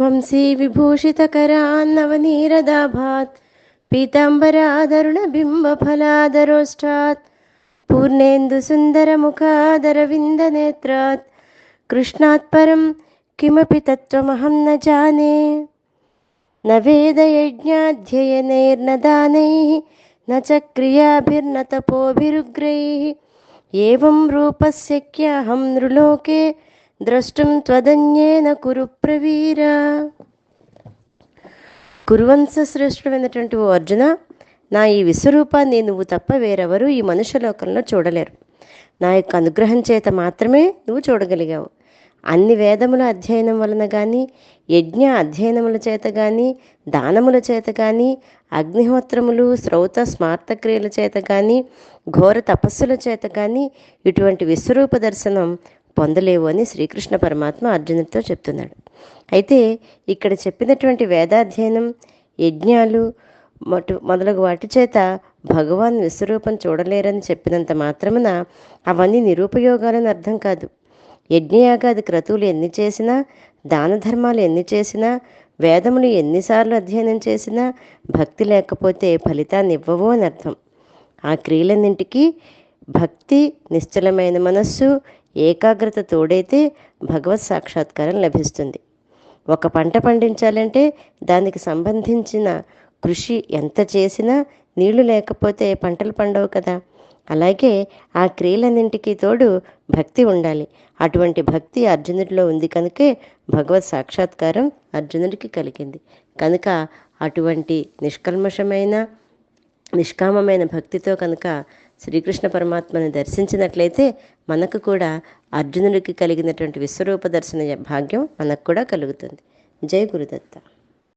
वंशी विभूषितकरान्नवनीरदाभात् पीताम्बरादरुणबिम्बफलादरोष्ठात् पूर्णेन्दुसुन्दरमुखादरविन्दनेत्रात् कृष्णात् परं किमपि तत्त्वमहं न जाने न वेदयज्ञाध्ययनैर्न दानैः न च क्रियाभिर्न तपोभिरुग्रैः एवं रूपश्यहं नृलोके द्रष्टुं त्वदन्येन కురు ప్రవీర కురువంశ శ్రేష్ఠమైనటువంటి ఓ అర్జున నా ఈ విశ్వరూపాన్ని నువ్వు తప్ప వేరెవరూ ఈ మనుష్యలోకంలో చూడలేరు నా యొక్క అనుగ్రహం చేత మాత్రమే నువ్వు చూడగలిగావు అన్ని వేదముల అధ్యయనం వలన కానీ యజ్ఞ అధ్యయనముల చేత కానీ దానముల చేత కానీ అగ్నిహోత్రములు శ్రౌత స్మార్త క్రియల చేత కానీ ఘోర తపస్సుల చేత కానీ ఇటువంటి విశ్వరూప దర్శనం పొందలేవు అని శ్రీకృష్ణ పరమాత్మ అర్జునుడితో చెప్తున్నాడు. అయితే ఇక్కడ చెప్పినటువంటి వేదాధ్యయనం యజ్ఞాలు మొట మొదలగు వాటి చేత భగవాన్ విశ్వరూపం చూడలేరని చెప్పినంత మాత్రమున అవన్నీ నిరుపయోగాలని అర్థం కాదు. యజ్ఞయాగాది క్రతువులు ఎన్ని చేసినా దాన ధర్మాలు ఎన్ని చేసినా వేదములు ఎన్నిసార్లు అధ్యయనం చేసినా భక్తి లేకపోతే ఫలితాన్ని ఇవ్వవు అని అర్థం. ఆ క్రియలన్నింటికీ భక్తి నిశ్చలమైన మనస్సు ఏకాగ్రత తోడైతే భగవత్ సాక్షాత్కారం లభిస్తుంది. ఒక పంట పండించాలంటే దానికి సంబంధించిన కృషి ఎంత చేసినా నీళ్ళు లేకపోతే పంటలు పండవు కదా. అలాగే ఆ క్రియలన్నింటికి తోడు భక్తి ఉండాలి. అటువంటి భక్తి అర్జునుడిలో ఉంది కనుకే భగవత్ సాక్షాత్కారం అర్జునుడికి కలిగింది. కనుక అటువంటి నిష్కల్మషమైన నిష్కామమైన భక్తితో కనుక శ్రీకృష్ణ పరమాత్మని దర్శించినట్లయితే మనకు కూడా అర్జునుడికి కలిగినటువంటి విశ్వరూప దర్శన భాగ్యం మనకు కూడా కలుగుతుంది. జై గురుదత్త.